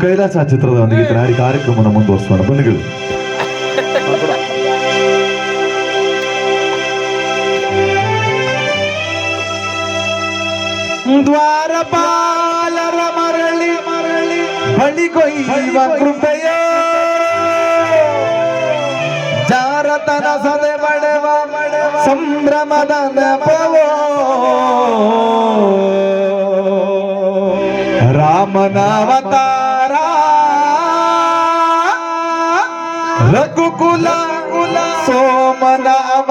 ಕೈಲಾಸ ಚಿತ್ರದೊಂದಿಗೆ ನಾಡಿ ಕಾರ್ಯಕ್ರಮವನ್ನು ಮುಂದುವರಿಸೋಣ. ಬನ್ನಿಗಳು ದ್ವಾರಪಾಲರ ಮರಳಿ ಮರಳಿ, ಬಳಿಗೊಯ್ಯುವ ಕೃಪೆಯ. ಜಾರತನ ಸದೆ ಮಡೆವ ಸಂಭ್ರಮದ ನೆಪವೋ. वामनावतारा रघुकुला कुला सोमनाव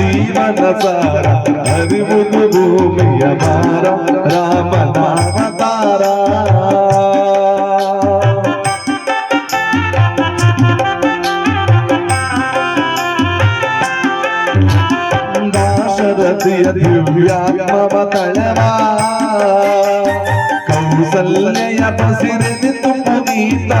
జీవనసార హరిముని భూమియ మార రామ నామతార దాశరథియ దివ్యాత్మవతళవా కౌసల్యయ పసిరది తుమ్ము నీతా?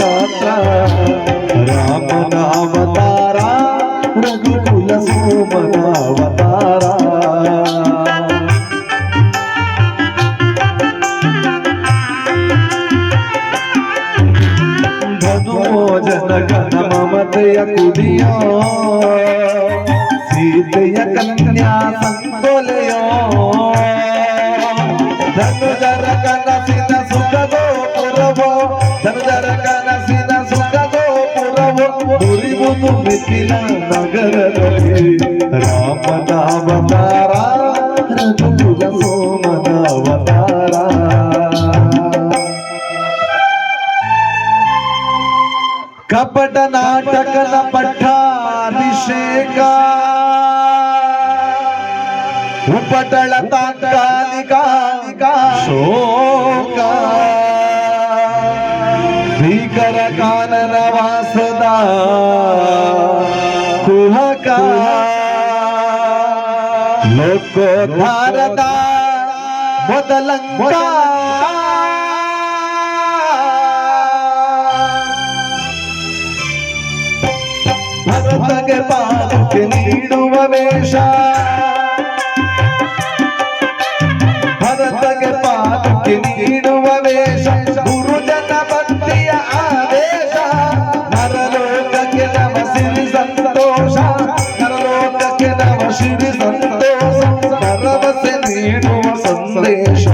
दाता राम नाम तारा रघुकुल सोमनावतारा धनुमोजन कन्या संतोलयो धनु तिला नगर राम नामतारा रघुकुल सोम नावतारा कपट नाटक न पठा उपटळ तात्कालिका शो ಕುಹಕ ಲೋಕೋದ್ಧಾರದ ಮೊದಲಂಕ ಭರತಗೆ ಪಾಲಕ್ಕೆ ನೀಡುವ ವೇಷ. ಭರತಗೆ ಪಾಲಕ್ಕೆ ನೀಡುವ ವೇಷ. ನರಲೋಕಕ್ಕೆ ನವ ಸಿರಿ ಸಂತೋಷ ಭರವಸೆ ನೀಡುವ ಸಂದೇಶ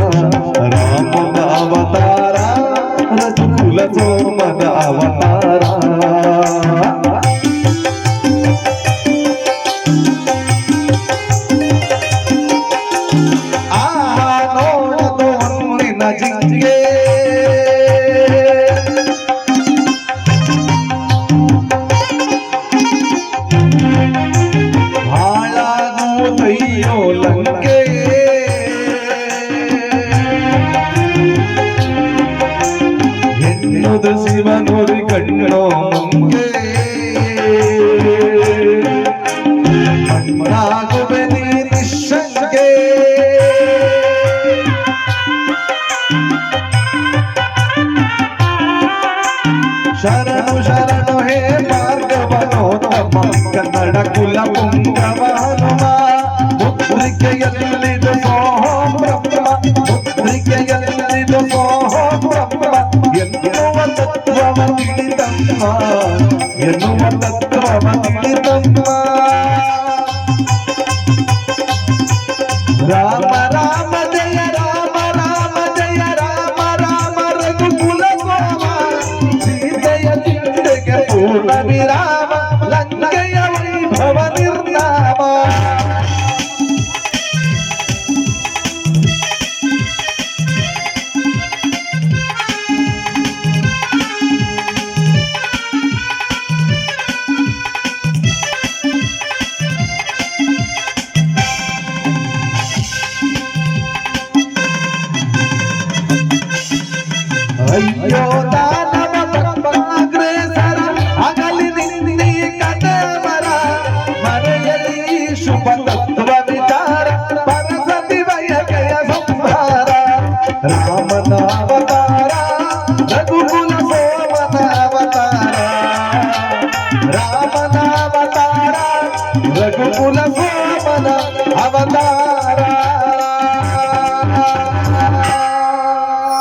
ಶರಣು ಶರಣು, ಹೇ ಭಾರ್ಗವನೋತ್ತಮ ಕನ್ನಡ ಕುಲ ಕುಂಭವ ಹನುಮ ಮುದ್ರಿಕೆಯಲ್ಲಿದು ಸೋಹೋ ಬ್ರಹ್ಮ, ಮುದ್ರಿಕೆಯಲ್ಲಿದು ಸೋಹೋ ಬ್ರಹ್ಮ. ಎನ್ನುವ ತತ್ವವ ತಿಳಿದಮ್ಮ ಎನ್ನುವ ತತ್ವ banda.